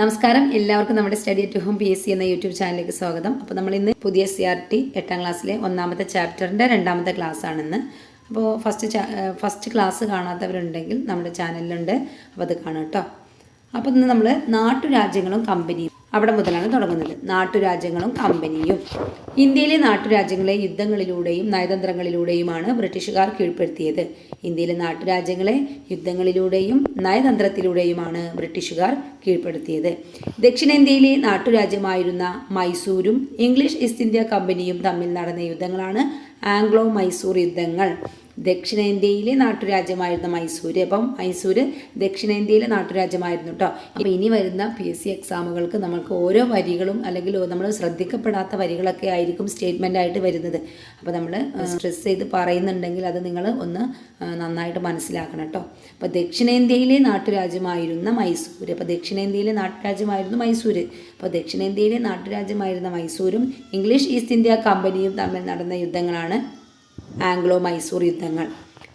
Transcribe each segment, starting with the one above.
നമസ്കാരം. എല്ലാവർക്കും നമ്മുടെ study at home P S C എന്ന യൂട്യൂബ് ചാനലിലേക്ക് സ്വാഗതം. അപ്പോൾ നമ്മൾ ഇന്ന് പുതിയ സി ആർ ടി എട്ടാം ക്ലാസ്സിലെ ഒന്നാമത്തെ ചാപ്റ്ററിന്റെ രണ്ടാമത്തെ ക്ലാസ് ആണെന്ന് അപ്പോൾ ഫസ്റ്റ് ഫസ്റ്റ് ക്ലാസ് കാണാത്തവരുണ്ടെങ്കിൽ നമ്മുടെ ചാനലിലുണ്ട്. അപ്പോൾ അത് കാണാം കേട്ടോ അപ്പോൾ ഇന്ന് നമ്മൾ നാട്ടുരാജ്യങ്ങളും കമ്പനിയും അവിടെ മുതലാണ് തുടങ്ങുന്നത്. നാട്ടുരാജ്യങ്ങളും കമ്പനിയും. ഇന്ത്യയിലെ നാട്ടുരാജ്യങ്ങളെ യുദ്ധങ്ങളിലൂടെയും നയതന്ത്രങ്ങളിലൂടെയുമാണ് ബ്രിട്ടീഷുകാർ കീഴ്പ്പെടുത്തിയത്. ഇന്ത്യയിലെ നാട്ടുരാജ്യങ്ങളെ യുദ്ധങ്ങളിലൂടെയും നയതന്ത്രത്തിലൂടെയുമാണ് ബ്രിട്ടീഷുകാർ കീഴ്പ്പെടുത്തിയത്. ദക്ഷിണേന്ത്യയിലെ നാട്ടുരാജ്യമായിരുന്ന മൈസൂരും ഇംഗ്ലീഷ് ഈസ്റ്റ് ഇന്ത്യ കമ്പനിയും തമ്മിൽ നടന്ന യുദ്ധങ്ങളാണ് ആംഗ്ലോ മൈസൂർ യുദ്ധങ്ങൾ. ദക്ഷിണേന്ത്യയിലെ നാട്ടുരാജ്യമായിരുന്ന മൈസൂര്. അപ്പം മൈസൂര് ദക്ഷിണേന്ത്യയിലെ നാട്ടുരാജ്യമായിരുന്നു കേട്ടോ അപ്പം ഇനി വരുന്ന പി എസ് സി എക്സാമുകൾക്ക് നമ്മൾക്ക് ഓരോ വരികളും അല്ലെങ്കിൽ നമ്മൾ ശ്രദ്ധിക്കപ്പെടാത്ത വരികളൊക്കെ ആയിരിക്കും സ്റ്റേറ്റ്മെന്റ് ആയിട്ട് വരുന്നത്. അപ്പോൾ നമ്മൾ സ്ട്രെസ് ചെയ്ത് പറയുന്നുണ്ടെങ്കിൽ അത് നിങ്ങൾ ഒന്ന് നന്നായിട്ട് മനസ്സിലാക്കണം കേട്ടോ അപ്പോൾ ദക്ഷിണേന്ത്യയിലെ നാട്ടുരാജ്യമായിരുന്ന മൈസൂർ അപ്പോൾ ദക്ഷിണേന്ത്യയിലെ നാട്ടുരാജ്യമായിരുന്നു മൈസൂർ അപ്പോൾ ദക്ഷിണേന്ത്യയിലെ നാട്ടുരാജ്യമായിരുന്ന മൈസൂരും ഇംഗ്ലീഷ് ഈസ്റ്റ് ഇന്ത്യ കമ്പനിയും തമ്മിൽ നടന്ന യുദ്ധങ്ങളാണ് ആംഗ്ലോ മൈസൂർ യുദ്ധങ്ങൾ.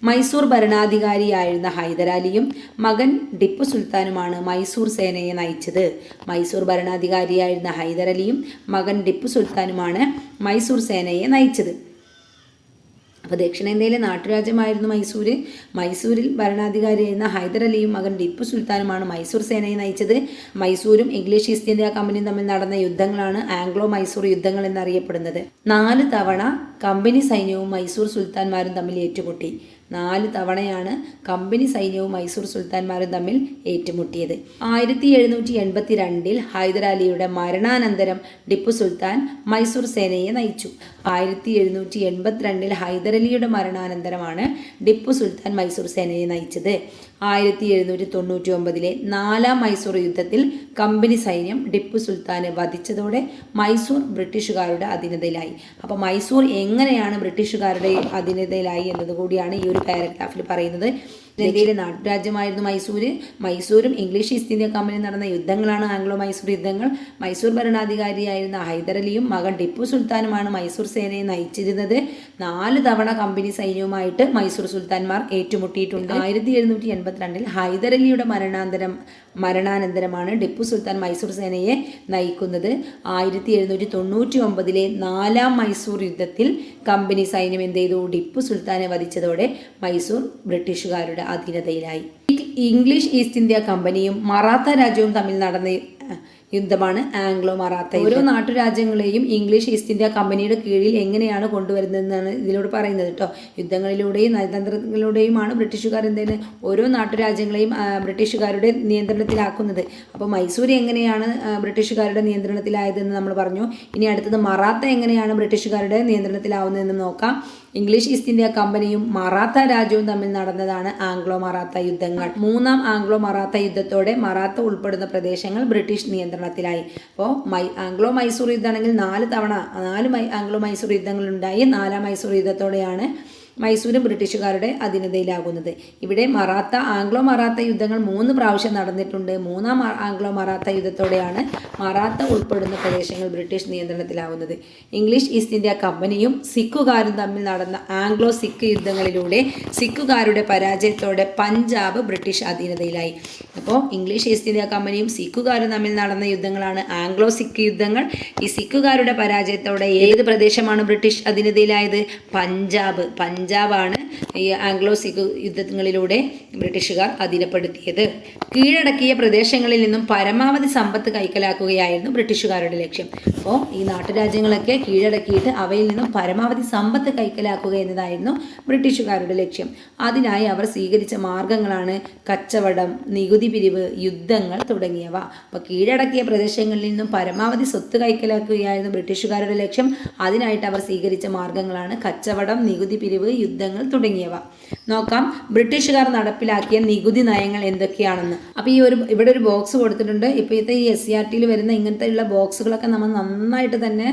മൈസൂർ ഭരണാധികാരിയായിരുന്ന ഹൈദരാലിയും മകൻ ടിപ്പു സുൽത്താനുമാണ് മൈസൂർ സേനയെ നയിച്ചത്. മൈസൂർ ഭരണാധികാരിയായിരുന്ന ഹൈദരലിയും മകൻ ടിപ്പു സുൽത്താനുമാണ് മൈസൂർ സേനയെ നയിച്ചത്. അപ്പോൾ ദക്ഷിണേന്ത്യയിലെ നാട്ടുരാജ്യമായിരുന്നു മൈസൂര്. മൈസൂരിൽ ഭരണാധികാരിയായിരുന്ന ഹൈദരലിയും മകൻ ടിപ്പു സുൽത്താനുമാണ് മൈസൂർ സേനയെ നയിച്ചത്. മൈസൂരും ഇംഗ്ലീഷ് ഈസ്റ്റ് ഇന്ത്യ കമ്പനിയും തമ്മിൽ നടന്ന യുദ്ധങ്ങളാണ് ആംഗ്ലോ മൈസൂർ യുദ്ധങ്ങൾ എന്നറിയപ്പെടുന്നത്. നാല് തവണ കമ്പനി സൈന്യവും മൈസൂർ സുൽത്താൻമാരും തമ്മിൽ ഏറ്റുമുട്ടി. നാല് തവണയാണ് കമ്പനി സൈന്യവും മൈസൂർ സുൽത്താൻമാരും തമ്മിൽ ഏറ്റുമുട്ടിയത്. ആയിരത്തി എഴുന്നൂറ്റി എൺപത്തി രണ്ടിൽ ഹൈദരാലിയുടെ മരണാനന്തരം ടിപ്പു സുൽത്താൻ മൈസൂർ സേനയെ നയിച്ചു. ആയിരത്തി എഴുന്നൂറ്റി എൺപത്തിരണ്ടിൽ ഹൈദരലിയുടെ മരണാനന്തരമാണ് ടിപ്പു സുൽത്താൻ മൈസൂർ സേനയെ നയിച്ചത്. ആയിരത്തി എഴുന്നൂറ്റി തൊണ്ണൂറ്റി ഒമ്പതിലെ നാലാം മൈസൂർ യുദ്ധത്തിൽ കമ്പനി സൈന്യം ടിപ്പു സുൽത്താനെ വധിച്ചതോടെ മൈസൂർ ബ്രിട്ടീഷുകാരുടെ അധീനതയിലായി. അപ്പോൾ മൈസൂർ എങ്ങനെയാണ് ബ്രിട്ടീഷുകാരുടെ അധീനതയിലായി എന്നതുകൂടിയാണ് ഈ ഒരു പാരഗ്രാഫിൽ പറയുന്നത്. ഇന്ത്യയിലെ നാട്ടുരാജ്യമായിരുന്നു മൈസൂര്. മൈസൂരും ഇംഗ്ലീഷ് ഈസ്റ്റ് ഇന്ത്യ കമ്പനി നടന്ന യുദ്ധങ്ങളാണ് ആംഗ്ലോ മൈസൂർ യുദ്ധങ്ങൾ. മൈസൂർ ഭരണാധികാരിയായിരുന്ന ഹൈദരലിയും മകൻ ടിപ്പു സുൽത്താനുമാണ് മൈസൂർ സേനയെ നയിച്ചിരുന്നത്. നാല് തവണ കമ്പനി സൈന്യവുമായിട്ട് മൈസൂർ സുൽത്താൻമാർ ഏറ്റുമുട്ടിയിട്ടുണ്ട്. ആയിരത്തി എഴുന്നൂറ്റി എൺപത്തിരണ്ടിൽ ഹൈദരലിയുടെ മരണാന്തരം മരണാനന്തരമാണ് ടിപ്പു സുൽത്താൻ മൈസൂർ സേനയെ നയിക്കുന്നത്. ആയിരത്തി എഴുന്നൂറ്റി തൊണ്ണൂറ്റി ഒമ്പതിലെ നാലാം മൈസൂർ യുദ്ധത്തിൽ കമ്പനി സൈന്യം എന്ത് ചെയ്തു? ടിപ്പു സുൽത്താനെ വധിച്ചതോടെ മൈസൂർ ബ്രിട്ടീഷുകാരുടെ അധീനതയിലായി ഇംഗ്ലീഷ് ഈസ്റ്റ് ഇന്ത്യ കമ്പനിയും മറാത്ത രാജ്യവും തമ്മിൽ നടന്ന യുദ്ധമാണ് ആംഗ്ലോ മറാത്ത ഓരോ നാട്ടുരാജ്യങ്ങളെയും ഇംഗ്ലീഷ് ഈസ്റ്റ് ഇന്ത്യ കമ്പനിയുടെ കീഴിൽ എങ്ങനെയാണ് കൊണ്ടുവരുന്നതെന്നാണ് ഇതിലൂടെ പറയുന്നത് കേട്ടോ. യുദ്ധങ്ങളിലൂടെയും നയതന്ത്രങ്ങളിലൂടെയുമാണ് ബ്രിട്ടീഷുകാർ എന്തെയ്യുന്നത് ഓരോ നാട്ടുരാജ്യങ്ങളെയും ബ്രിട്ടീഷുകാരുടെ നിയന്ത്രണത്തിലാക്കുന്നത്. അപ്പോൾ മൈസൂർ എങ്ങനെയാണ് ബ്രിട്ടീഷുകാരുടെ നിയന്ത്രണത്തിലായതെന്ന് നമ്മൾ പറഞ്ഞു. ഇനി അടുത്തത് മറാത്ത എങ്ങനെയാണ് ബ്രിട്ടീഷുകാരുടെ നിയന്ത്രണത്തിലാവുന്നതെന്ന് നോക്കാം. ഇംഗ്ലീഷ് ഈസ്റ്റ് ഇന്ത്യ കമ്പനിയും മറാത്ത രാജ്യവും തമ്മിൽ നടന്നതാണ് ആംഗ്ലോ മറാത്ത യുദ്ധങ്ങൾ. മൂന്നാം ആംഗ്ലോ മറാത്ത യുദ്ധത്തോടെ മറാത്ത ഉൾപ്പെടുന്ന പ്രദേശങ്ങൾ ബ്രിട്ടീഷ് നിയന്ത്രണത്തിലായി. അപ്പോൾ മൈ ആംഗ്ലോ മൈസൂർ യുദ്ധമാണെങ്കിൽ നാല് തവണ നാല് മൈ ആംഗ്ലോ മൈസൂർ യുദ്ധങ്ങളുണ്ടായി. നാലാം മൈസൂർ യുദ്ധത്തോടെയാണ് മൈസൂരും ബ്രിട്ടീഷുകാരുടെ അധീനതയിലാകുന്നത്. ഇവിടെ മറാത്ത ആംഗ്ലോ മറാത്ത യുദ്ധങ്ങൾ മൂന്ന് പ്രാവശ്യം നടന്നിട്ടുണ്ട്. മൂന്നാം ആംഗ്ലോ മറാത്ത യുദ്ധത്തോടെയാണ് മറാത്ത ഉൾപ്പെടുന്ന പ്രദേശങ്ങൾ ബ്രിട്ടീഷ് നിയന്ത്രണത്തിലാകുന്നത് ഇംഗ്ലീഷ് ഈസ്റ്റ് ഇന്ത്യ കമ്പനിയും സിഖുകാരും തമ്മിൽ നടന്ന ആംഗ്ലോ സിഖ് യുദ്ധങ്ങളിലൂടെ സിഖുകാരുടെ പരാജയത്തോടെ പഞ്ചാബ് ബ്രിട്ടീഷ് അധീനതയിലായി. അപ്പോൾ ഇംഗ്ലീഷ് ഈസ്റ്റ് ഇന്ത്യ കമ്പനിയും സിഖുകാരും തമ്മിൽ നടന്ന യുദ്ധങ്ങളാണ് ആംഗ്ലോ സിഖ് യുദ്ധങ്ങൾ. ഈ സിഖുകാരുടെ പരാജയത്തോടെ ഏത് പ്രദേശമാണ് ബ്രിട്ടീഷ് അധീനതയിലായത്? പഞ്ചാബ്. പഞ്ചാബാണ് ഈ ആംഗ്ലോ സിഖ് യുദ്ധങ്ങളിലൂടെ ബ്രിട്ടീഷുകാർ അധീനപ്പെടുത്തിയത്. കീഴടക്കിയ പ്രദേശങ്ങളിൽ നിന്നും പരമാവധി സമ്പത്ത് കൈക്കലാക്കുകയായിരുന്നു ബ്രിട്ടീഷുകാരുടെ ലക്ഷ്യം. അപ്പോൾ ഈ നാട്ടുരാജ്യങ്ങളൊക്കെ കീഴടക്കിയിട്ട് അവയിൽ നിന്നും പരമാവധി സമ്പത്ത് കൈക്കലാക്കുക എന്നതായിരുന്നു ബ്രിട്ടീഷുകാരുടെ ലക്ഷ്യം. അതിനായി അവർ സ്വീകരിച്ച മാർഗങ്ങളാണ് കച്ചവടം നികുതി പിരിവ് യുദ്ധങ്ങൾ തുടങ്ങിയവ. അപ്പോൾ കീഴടക്കിയ പ്രദേശങ്ങളിൽ നിന്നും പരമാവധി സ്വത്ത് കൈക്കലാക്കുകയായിരുന്നു ബ്രിട്ടീഷുകാരുടെ ലക്ഷ്യം. അതിനായിട്ട് അവർ സ്വീകരിച്ച മാർഗങ്ങളാണ് കച്ചവടം നികുതി പിരിവ് യുദ്ധങ്ങൾ തുടങ്ങിയവ. നോക്കാം ബ്രിട്ടീഷുകാർ നടപ്പിലാക്കിയ നികുതി നയങ്ങൾ എന്തൊക്കെയാണെന്ന്. അപ്പോൾ ഈ ഒരു ഇവിടെ ഒരു ബോക്സ് കൊടുത്തിട്ടുണ്ട്. ഇപ്പോഴത്തെ ഈ എസ് സി ആർ ടിയിൽ വരുന്ന ഇങ്ങനത്തെയുള്ള ബോക്സുകളൊക്കെ നമ്മൾ നന്നായിട്ട് തന്നെ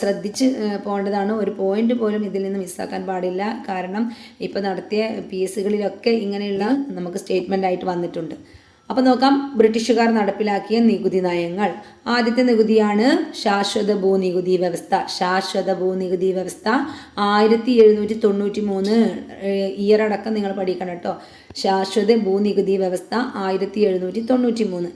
ശ്രദ്ധിച്ച് പോകേണ്ടതാണ്. ഒരു പോയിന്റ് പോലും ഇതിൽ നിന്ന് മിസ്സാക്കാൻ പാടില്ല. കാരണം ഇപ്പോൾ നടത്തിയ പി എസ് സികളിലൊക്കെ ഇങ്ങനെയുള്ള നമുക്ക് സ്റ്റേറ്റ്മെന്റ് ആയിട്ട് വന്നിട്ടുണ്ട്. അപ്പോൾ നോക്കാം ബ്രിട്ടീഷുകാർ നടപ്പിലാക്കിയ നികുതി നയങ്ങൾ. ആദ്യത്തെ നികുതിയാണ് ശാശ്വത ഭൂനികുതി വ്യവസ്ഥ. ശാശ്വത ഭൂനികുതി വ്യവസ്ഥ ആയിരത്തി എഴുന്നൂറ്റി തൊണ്ണൂറ്റി മൂന്ന് ഇയർ അടക്കം നിങ്ങൾ പഠിക്കണം കേട്ടോ. ശാശ്വത ഭൂനികുതി വ്യവസ്ഥ ആയിരത്തി എഴുന്നൂറ്റി തൊണ്ണൂറ്റി മൂന്ന്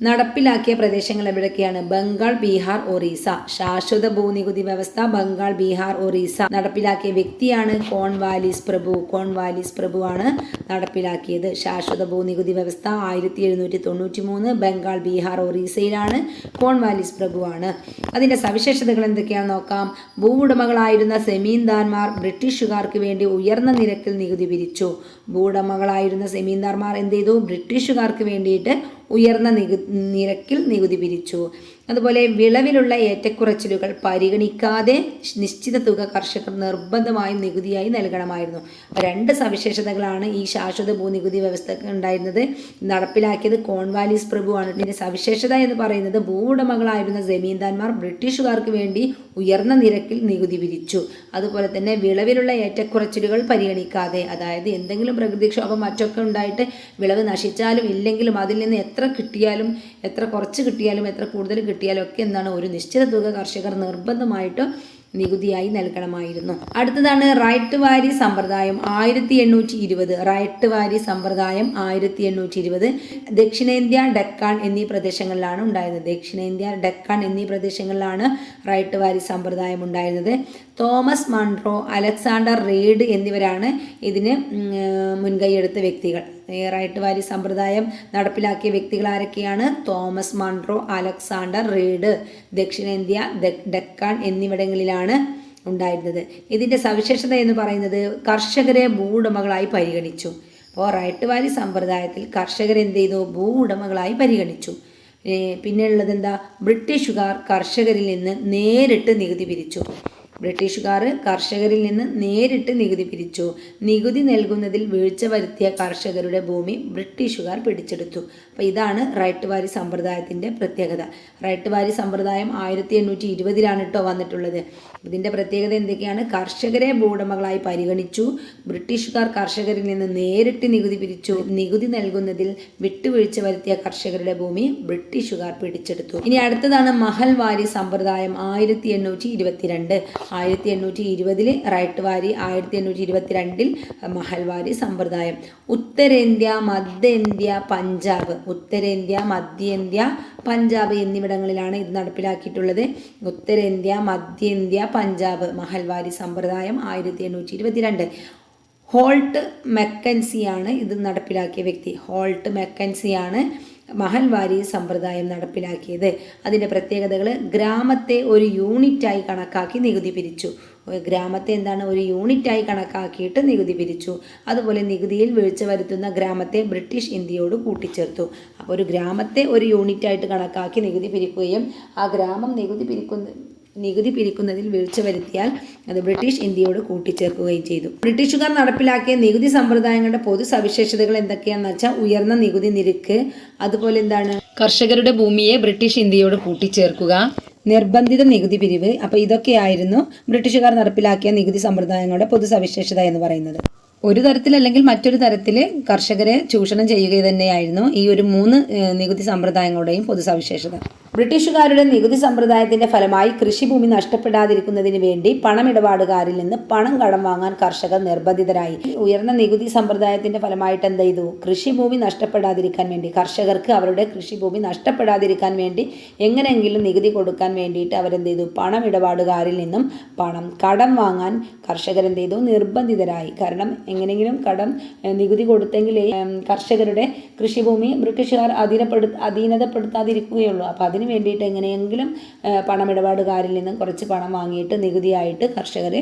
നടപ്പിലാക്കിയ പ്രദേശങ്ങൾ എവിടെയൊക്കെയാണ് ബംഗാൾ ബീഹാർ ഒറീസ. ശാശ്വത ഭൂനികുതി വ്യവസ്ഥ ബംഗാൾ ബീഹാർ ഒറീസ. നടപ്പിലാക്കിയ വ്യക്തിയാണ് കോൺവാലിസ് പ്രഭു. കോൺവാലിസ് പ്രഭു ആണ് നടപ്പിലാക്കിയത്. ശാശ്വത ഭൂനികുതി വ്യവസ്ഥ ആയിരത്തി എഴുന്നൂറ്റി തൊണ്ണൂറ്റി മൂന്ന് ബംഗാൾ ബീഹാർ ഒറീസയിലാണ് കോൺവാലിസ് പ്രഭുവാണ്. അതിന്റെ സവിശേഷതകൾ എന്തൊക്കെയാണെന്ന് നോക്കാം. ഭൂ ഉടമകളായിരുന്ന സെമീന്ദാർമാർ ബ്രിട്ടീഷുകാർക്ക് വേണ്ടി ഉയർന്ന നിരക്കിൽ നികുതി പിരിച്ചു ഭൂവുടമകളായിരുന്ന സെമീന്ദാർമാർ എന്ത് ചെയ്തു? ബ്രിട്ടീഷുകാർക്ക് വേണ്ടിയിട്ട് ഉയർന്ന നികു നിരക്കിൽ നികുതി പിരിച്ചു. അതുപോലെ വിളവിലുള്ള ഏറ്റക്കുറച്ചിലുകൾ പരിഗണിക്കാതെ നിശ്ചിത തുക കർഷകർ നിർബന്ധമായും നികുതിയായി നൽകണമായിരുന്നു. രണ്ട് സവിശേഷതകളാണ് ഈ ശാശ്വത ഭൂനികുതി വ്യവസ്ഥ ഉണ്ടായിരുന്നത്. നടപ്പിലാക്കിയത് കോൺവാലിസ് പ്രഭുവാണ്. ഇതിന്റെ സവിശേഷത എന്ന് പറയുന്നത് ഭൂവുടമകളായിരുന്ന ജമീന്ദാന്മാർ ബ്രിട്ടീഷുകാർക്ക് വേണ്ടി ഉയർന്ന നിരക്കിൽ നികുതി പിരിച്ചു അതുപോലെ തന്നെ വിളവിലുള്ള ഏറ്റക്കുറച്ചിലുകൾ പരിഗണിക്കാതെ അതായത് എന്തെങ്കിലും പ്രകൃതിക്ഷോഭം മറ്റൊക്കെ ഉണ്ടായിട്ട് വിളവ് നശിച്ചാലും ഇല്ലെങ്കിലും അതിൽ നിന്ന് എത്ര കിട്ടിയാലും എത്ര കുറച്ച് കിട്ടിയാലും എത്ര കൂടുതൽ കിട്ടിയാലും ഒക്കെ എന്താണ് ഒരു നിശ്ചിത തുക കർഷകർ നിർബന്ധമായിട്ട് നികുതിയായി നൽകണമായിരുന്നു. അടുത്തതാണ് റൈറ്റ് വാരി സമ്പ്രദായം ആയിരത്തി എണ്ണൂറ്റി ഇരുപത് റൈറ്റ് വാരി സമ്പ്രദായം ആയിരത്തി എണ്ണൂറ്റി ഇരുപത് ദക്ഷിണേന്ത്യ ഡെക്കാൻ എന്നീ പ്രദേശങ്ങളിലാണ് ഉണ്ടായിരുന്നത് ദക്ഷിണേന്ത്യ ഡെക്കാൻ എന്നീ പ്രദേശങ്ങളിലാണ് റൈറ്റ് വാരി സമ്പ്രദായം ഉണ്ടായിരുന്നത്. തോമസ് മൺട്രോ അലക്സാണ്ടർ റീഡ് എന്നിവരാണ് ഇതിന് മുൻകൈയെടുത്ത വ്യക്തികൾ. റൈറ്റ് വാരി സമ്പ്രദായം നടപ്പിലാക്കിയ വ്യക്തികൾ ആരൊക്കെയാണ്? തോമസ് മൺട്രോ അലക്സാണ്ടർ റീഡ് ദക്ഷിണേന്ത്യ ഡെക്കാൻ എന്നിവിടങ്ങളിലാണ് ഉണ്ടായിരുന്നത്. ഇതിന്റെ സവിശേഷത എന്ന് പറയുന്നത് കർഷകരെ ഭൂവുടമകളായി പരിഗണിച്ചു. അപ്പോൾ റൈറ്റ് വാരി സമ്പ്രദായത്തിൽ കർഷകരെന്ത് ചെയ്തു? ഭൂ ഉടമകളായി പരിഗണിച്ചു പിന്നെയുള്ളത് എന്താ? ബ്രിട്ടീഷുകാർ കർഷകരിൽ നിന്ന് നേരിട്ട് നികുതി പിരിച്ചു. ബ്രിട്ടീഷുകാർ കർഷകരിൽ നിന്ന് നേരിട്ട് നികുതി പിരിച്ചു. നികുതി നൽകുന്നതിൽ വീഴ്ച വരുത്തിയ കർഷകരുടെ ഭൂമി ബ്രിട്ടീഷുകാർ പിടിച്ചെടുത്തു. അപ്പോൾ ഇതാണ് റൈറ്റ് വാരി സമ്പ്രദായത്തിന്റെ പ്രത്യേകത. റൈറ്റ് വാരി സമ്പ്രദായം ആയിരത്തി എണ്ണൂറ്റി ഇരുപതിലാണ് കേട്ടോ വന്നിട്ടുള്ളത്. ഇതിന്റെ പ്രത്യേകത എന്തൊക്കെയാണ്? കർഷകരെ ഭൂടമകളായി പരിഗണിച്ചു. ബ്രിട്ടീഷുകാർ കർഷകരിൽ നിന്ന് നേരിട്ട് നികുതി പിരിച്ചു. നികുതി നൽകുന്നതിൽ വിട്ടുവീഴ്ച വരുത്തിയ കർഷകരുടെ ഭൂമി ബ്രിട്ടീഷുകാർ പിടിച്ചെടുത്തു. ഇനി അടുത്തതാണ് മഹൽവാരി സമ്പ്രദായം ആയിരത്തി എണ്ണൂറ്റി ഇരുപത്തിരണ്ട് ആയിരത്തി എണ്ണൂറ്റി ഇരുപതിൽ റൈറ്റ് വാരി ആയിരത്തി എണ്ണൂറ്റി ഇരുപത്തിരണ്ടിൽ മഹൽവാരി സമ്പ്രദായം. ഉത്തരേന്ത്യ മധ്യേന്ത്യ പഞ്ചാബ്. ഉത്തരേന്ത്യ മധ്യേന്ത്യ പഞ്ചാബ് എന്നിവിടങ്ങളിലാണ് ഇത് നടപ്പിലാക്കിയിട്ടുള്ളത്. ഉത്തരേന്ത്യ മധ്യേന്ത്യ പഞ്ചാബ് മഹൽവാരി സമ്പ്രദായം ആയിരത്തി എണ്ണൂറ്റി ഇരുപത്തിരണ്ട്. ഹോൾട്ട് മെക്കൻസിയാണ് ഇത് നടപ്പിലാക്കിയ വ്യക്തി. ഹോൾട്ട് മെക്കൻസിയാണ് മഹൽവാരി സമ്പ്രദായം നടപ്പിലാക്കിയത്. അതിന്റെ പ്രത്യേകതകൾ ഗ്രാമത്തെ ഒരു യൂണിറ്റായി കണക്കാക്കി നികുതി പിരിച്ചു. ഗ്രാമത്തെ എന്താണ് ഒരു യൂണിറ്റായി കണക്കാക്കിയിട്ട് നികുതി പിരിച്ചു. അതുപോലെ നികുതിയിൽ വീഴ്ച വരുത്തുന്ന ഗ്രാമത്തെ ബ്രിട്ടീഷ് ഇന്ത്യയോട് കൂട്ടിച്ചേർത്തു. അപ്പോൾ ഒരു ഗ്രാമത്തെ ഒരു യൂണിറ്റായിട്ട് കണക്കാക്കി നികുതി പിരിക്കുകയും ആ ഗ്രാമം നികുതി പിരിക്കുന്ന നികുതി പിരിക്കുന്നതിൽ വീഴ്ച വരുത്തിയാൽ അത് ബ്രിട്ടീഷ് ഇന്ത്യയോട് കൂട്ടിച്ചേർക്കുകയും ചെയ്തു. ബ്രിട്ടീഷുകാർ നടപ്പിലാക്കിയ നികുതി സമ്പ്രദായങ്ങളുടെ പൊതു സവിശേഷതകൾ എന്തൊക്കെയാണെന്ന് വെച്ചാൽ ഉയർന്ന നികുതി നിരക്ക് അതുപോലെ എന്താണ്? കർഷകരുടെ ഭൂമിയെ ബ്രിട്ടീഷ് ഇന്ത്യയോട് കൂട്ടിച്ചേർക്കുക നിർബന്ധിത നികുതി പിരിവ്. അപ്പോൾ ഇതൊക്കെയായിരുന്നു ബ്രിട്ടീഷുകാർ നടപ്പിലാക്കിയ നികുതി സമ്പ്രദായങ്ങളുടെ പൊതു സവിശേഷത എന്ന് പറയുന്നത്. ഒരു തരത്തിലല്ലെങ്കിൽ മറ്റൊരു തരത്തിൽ കർഷകരെ ചൂഷണം ചെയ്യുക തന്നെയായിരുന്നു ഈ ഒരു മൂന്ന് നികുതി സമ്പ്രദായങ്ങളുടെയും പൊതു സവിശേഷത ബ്രിട്ടീഷുകാരുടെ നികുതി സമ്പ്രദായത്തിന്റെ ഫലമായി കൃഷിഭൂമി നഷ്ടപ്പെടാതിരിക്കുന്നതിന് വേണ്ടി പണമിടപാടുകാരിൽ നിന്ന് പണം കടം വാങ്ങാൻ കർഷകർ നിർബന്ധിതരായി. ഉയർന്ന നികുതി സമ്പ്രദായത്തിന്റെ ഫലമായിട്ട് എന്ത് ചെയ്തു കൃഷിഭൂമി നഷ്ടപ്പെടാതിരിക്കാൻ വേണ്ടി കർഷകർക്ക് അവരുടെ കൃഷിഭൂമി നഷ്ടപ്പെടാതിരിക്കാൻ വേണ്ടി എങ്ങനെയെങ്കിലും നികുതി കൊടുക്കാൻ വേണ്ടിയിട്ട് അവരെന്ത് ചെയ്തു? പണമിടപാടുകാരിൽ നിന്നും പണം കടം വാങ്ങാൻ കർഷകർ എന്ത് ചെയ്തു? നിർബന്ധിതരായി. കാരണം എങ്ങനെയെങ്കിലും കടം നികുതി കൊടുത്തെങ്കിലേ കർഷകരുടെ കൃഷിഭൂമി ബ്രിട്ടീഷുകാർ അധീനപ്പെടു അധീനതപ്പെടുത്താതിരിക്കുകയുള്ളൂ. അപ്പോൾ അതിന് വേണ്ടിയിട്ട് എങ്ങനെയെങ്കിലും പണമിടപാടുകാരിൽ നിന്നും കുറച്ച് പണം വാങ്ങിയിട്ട് നികുതിയായിട്ട് കർഷകർ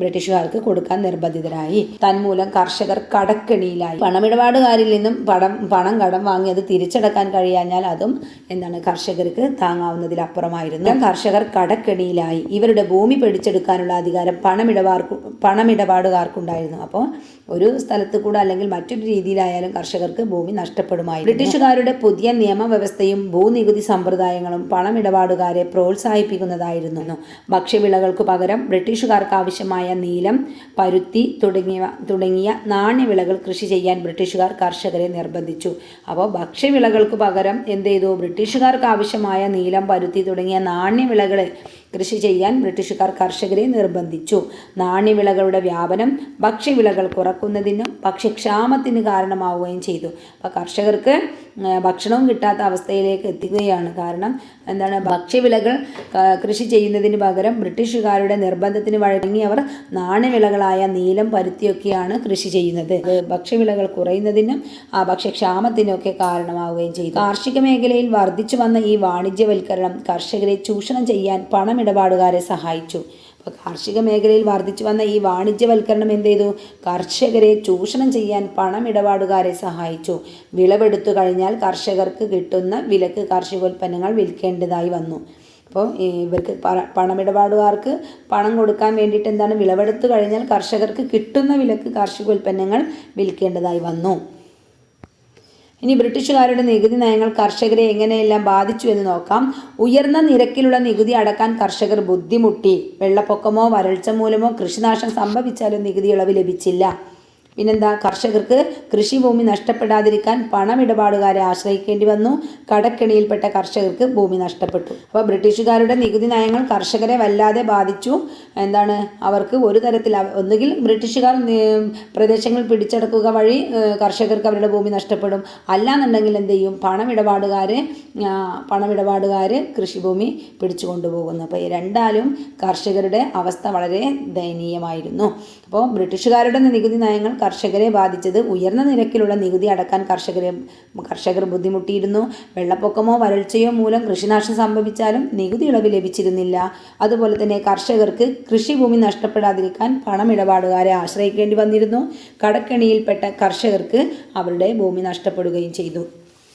ബ്രിട്ടീഷുകാർക്ക് കൊടുക്കാൻ നിർബന്ധിതരായി. തന്മൂലം കർഷകർ കടക്കെണിയിലായി. പണമിടപാടുകാരിൽ നിന്നും പണം പണം കടം വാങ്ങി അത് തിരിച്ചടക്കാൻ കഴിയാഞ്ഞാൽ അതും എന്താണ് കർഷകർക്ക് താങ്ങാവുന്നതിലപ്പുറമായിരുന്നു. കർഷകർ കടക്കെണിയിലായി. ഇവരുടെ ഭൂമി പിടിച്ചെടുക്കാനുള്ള അധികാരം പണമിടപാർക്കു പണമിടപാടുകാർക്കുണ്ടായിരുന്നു. അപ്പോൾ ഒരു സ്ഥലത്ത് കൂടെ അല്ലെങ്കിൽ മറ്റൊരു രീതിയിലായാലും കർഷകർക്ക് ഭൂമി നഷ്ടപ്പെടുമായി ബ്രിട്ടീഷുകാരുടെ പുതിയ നിയമവ്യവസ്ഥയും ഭൂനികുതി സമ്പ്രദായങ്ങളും പണമിടപാടുകാരെ പ്രോത്സാഹിപ്പിക്കുന്നതായിരുന്നു. ഭക്ഷ്യവിളകൾക്ക് പകരം ബ്രിട്ടീഷുകാർക്ക് ആവശ്യമായ നീലം പരുത്തി തുടങ്ങിയ തുടങ്ങിയ നാണ്യവിളകൾ കൃഷി ചെയ്യാൻ ബ്രിട്ടീഷുകാർ കർഷകരെ നിർബന്ധിച്ചു. അപ്പോൾ ഭക്ഷ്യവിളകൾക്ക് പകരം എന്ത് ചെയ്തു? ബ്രിട്ടീഷുകാർക്ക് ആവശ്യമായ നീലം പരുത്തി തുടങ്ങിയ നാണ്യവിളകൾ കൃഷി ചെയ്യാൻ ബ്രിട്ടീഷുകാർ കർഷകരെ നിർബന്ധിച്ചു. നാണ്യവിളകളുടെ വ്യാപനം ഭക്ഷ്യവിളകൾ കുറക്കുന്നതിനും ഭക്ഷ്യക്ഷാമത്തിന് കാരണമാവുകയും ചെയ്തു. അപ്പോൾ കർഷകർക്ക് ഭക്ഷണവും കിട്ടാത്ത അവസ്ഥയിലേക്ക് എത്തുകയാണ് കാരണം എന്താണ് ഭക്ഷ്യവിളകൾ കൃഷി ചെയ്യുന്നതിന് പകരം ബ്രിട്ടീഷുകാരുടെ നിർബന്ധത്തിന് വഴങ്ങി അവർ നാണ്യവിളകളായ നീലം പരുത്തിയൊക്കെയാണ് കൃഷി ചെയ്യുന്നത്. ഭക്ഷ്യവിളകൾ കുറയുന്നതിനും ആ ഭക്ഷ്യക്ഷാമത്തിനൊക്കെ കാരണമാവുകയും ചെയ്തു. കാർഷിക മേഖലയിൽ വർദ്ധിച്ചു വന്ന ഈ വാണിജ്യവൽക്കരണം കർഷകരെ ചൂഷണം ചെയ്യാൻ പണമിടപാടുകാരെ സഹായിച്ചു. അപ്പോൾ കാർഷിക മേഖലയിൽ വർദ്ധിച്ചു വന്ന ഈ വാണിജ്യവൽക്കരണം എന്ത് ചെയ്തു? കർഷകരെ ചൂഷണം ചെയ്യാൻ പണമിടപാടുകാരെ സഹായിച്ചു. വിളവെടുത്തു കഴിഞ്ഞാൽ കർഷകർക്ക് കിട്ടുന്ന വിലക്ക് കാർഷികോൽപ്പന്നങ്ങൾ വിൽക്കേണ്ടതായി വന്നു. അപ്പോൾ ഇവർക്ക് പണമിടപാടുകാർക്ക് പണം കൊടുക്കാൻ വേണ്ടിയിട്ട് എന്താണ്? വിളവെടുത്തു കഴിഞ്ഞാൽ കർഷകർക്ക് കിട്ടുന്ന വിലക്ക് കാർഷികോൽപ്പന്നങ്ങൾ വിൽക്കേണ്ടതായി വന്നു. ഇനി ബ്രിട്ടീഷുകാരുടെ നികുതി നയങ്ങൾ കർഷകരെ എങ്ങനെയെല്ലാം ബാധിച്ചു എന്ന് നോക്കാം. ഉയർന്ന നിരക്കിലുള്ള നികുതി അടക്കാൻ കർഷകർ ബുദ്ധിമുട്ടി. വെള്ളപ്പൊക്കമോ വരൾച്ച മൂലമോ കൃഷിനാശം സംഭവിച്ചാലും നികുതി ഇളവ് ലഭിച്ചില്ല. പിന്നെന്താ? കർഷകർക്ക് കൃഷിഭൂമി നഷ്ടപ്പെടാതിരിക്കാൻ പണമിടപാടുകാരെ ആശ്രയിക്കേണ്ടി വന്നു. കടക്കെണിയിൽപ്പെട്ട കർഷകർക്ക് ഭൂമി നഷ്ടപ്പെട്ടു. അപ്പോൾ ബ്രിട്ടീഷുകാരുടെ നികുതി നയങ്ങൾ കർഷകരെ വല്ലാതെ ബാധിച്ചു. എന്താണ്? അവർക്ക് ഒരു തരത്തിൽ ഒന്നുകിൽ ബ്രിട്ടീഷുകാർ പ്രദേശങ്ങൾ പിടിച്ചെടുക്കുക വഴി കർഷകർക്ക് അവരുടെ ഭൂമി നഷ്ടപ്പെടും. അല്ലാന്നുണ്ടെങ്കിൽ എന്ത് ചെയ്യും? പണമിടപാടുകാർ പണമിടപാടുകാർ കൃഷിഭൂമി പിടിച്ചു കൊണ്ടുപോകുന്നു. അപ്പോൾ ഈ രണ്ടാലും കർഷകരുടെ അവസ്ഥ വളരെ ദയനീയമായിരുന്നു. അപ്പോൾ ബ്രിട്ടീഷുകാരുടെ നികുതി നയങ്ങൾ കർഷകരെ ബാധിച്ചത് ഉയർന്ന നിരക്കിലുള്ള നികുതി അടക്കാൻ കർഷകരെ കർഷകർ ബുദ്ധിമുട്ടിയിരുന്നു. വെള്ളപ്പൊക്കമോ വരൾച്ചയോ മൂലം കൃഷിനാശം സംഭവിച്ചാലും നികുതി ഇളവ് ലഭിച്ചിരുന്നില്ല. അതുപോലെ തന്നെ കർഷകർക്ക് കൃഷിഭൂമി നഷ്ടപ്പെടാതിരിക്കാൻ പണമിടപാടുകാരെ ആശ്രയിക്കേണ്ടി വന്നിരുന്നു. കടക്കെണിയിൽപ്പെട്ട കർഷകർക്ക് അവരുടെ ഭൂമി നഷ്ടപ്പെടുകയും ചെയ്തു.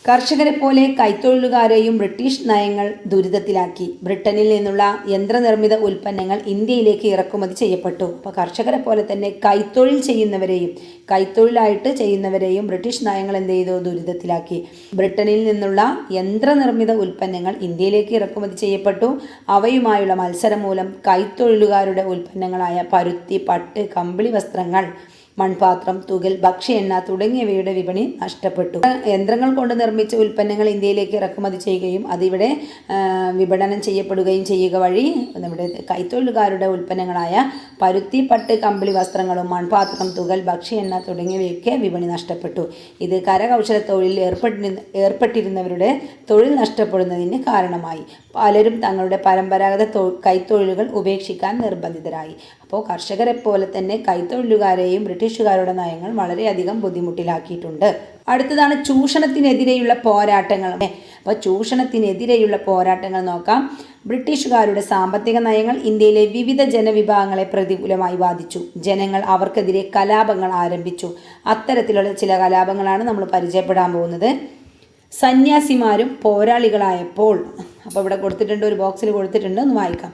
കർഷകരെ പോലെ കൈത്തൊഴിലുകാരെയും ബ്രിട്ടീഷ് നയങ്ങൾ ദുരിതത്തിലാക്കി. ബ്രിട്ടനിൽ നിന്നുള്ള യന്ത്രനിർമ്മിത ഉൽപ്പന്നങ്ങൾ ഇന്ത്യയിലേക്ക് ഇറക്കുമതി ചെയ്യപ്പെട്ടു. അപ്പോൾ കർഷകരെ പോലെ തന്നെ കൈത്തൊഴിൽ ചെയ്യുന്നവരെയും കൈത്തൊഴിലായിട്ട് ചെയ്യുന്നവരെയും ബ്രിട്ടീഷ് നയങ്ങൾ എന്ത് ചെയ്തു? ദുരിതത്തിലാക്കി. ബ്രിട്ടനിൽ നിന്നുള്ള യന്ത്രനിർമ്മിത ഉൽപ്പന്നങ്ങൾ ഇന്ത്യയിലേക്ക് ഇറക്കുമതി ചെയ്യപ്പെട്ടു. അവയുമായുള്ള മത്സരം മൂലം കൈത്തൊഴിലുകാരുടെ ഉൽപ്പന്നങ്ങളായ പരുത്തി പട്ട് കമ്പിളി വസ്ത്രങ്ങൾ മൺപാത്രം തുകൽ ഭക്ഷ്യ എണ്ണ തുടങ്ങിയവയുടെ വിപണി നഷ്ടപ്പെട്ടു. യന്ത്രങ്ങൾ കൊണ്ട് നിർമ്മിച്ച ഉൽപ്പന്നങ്ങൾ ഇന്ത്യയിലേക്ക് ഇറക്കുമതി ചെയ്യുകയും അതിവിടെ വിപണനം ചെയ്യപ്പെടുകയും ചെയ്യുക വഴി നമ്മുടെ കൈത്തൊഴിലുകാരുടെ ഉൽപ്പന്നങ്ങളായ പരുത്തി പട്ട് കമ്പിളി വസ്ത്രങ്ങളും മൺപാത്രം തുകൽ ഭക്ഷ്യ എണ്ണ തുടങ്ങിയവയൊക്കെ വിപണി നഷ്ടപ്പെട്ടു. ഇത് കരകൗശല തൊഴിലിൽ ഏർപ്പെട്ടി ഏർപ്പെട്ടിരുന്നവരുടെ തൊഴിൽ നഷ്ടപ്പെടുന്നതിന് കാരണമായി. പലരും തങ്ങളുടെ പരമ്പരാഗത കൈത്തൊഴിലുകൾ ഉപേക്ഷിക്കാൻ നിർബന്ധിതരായി. അപ്പോൾ കർഷകരെ പോലെ തന്നെ കൈത്തൊഴിലുകാരെയും ബ്രിട്ടീഷുകാരുടെ നയങ്ങൾ വളരെയധികം ബുദ്ധിമുട്ടിലാക്കിയിട്ടുണ്ട്. അടുത്തതാണ് ചൂഷണത്തിനെതിരെയുള്ള പോരാട്ടങ്ങൾ. അപ്പോൾ ചൂഷണത്തിനെതിരെയുള്ള പോരാട്ടങ്ങൾ നോക്കാം. ബ്രിട്ടീഷുകാരുടെ സാമ്പത്തിക നയങ്ങൾ ഇന്ത്യയിലെ വിവിധ ജനവിഭാഗങ്ങളെ പ്രതികൂലമായി ബാധിച്ചു. ജനങ്ങൾ അവർക്കെതിരെ കലാപങ്ങൾ ആരംഭിച്ചു. അത്തരത്തിലുള്ള ചില കലാപങ്ങളാണ് നമ്മൾ പരിചയപ്പെടാൻ പോകുന്നത്. സന്യാസിമാരും പോരാളികളായപ്പോൾ അപ്പോൾ ഇവിടെ കൊടുത്തിട്ടുണ്ട് ഒരു ബോക്സിൽ കൊടുത്തിട്ടുണ്ട് ഒന്ന് വായിക്കാം.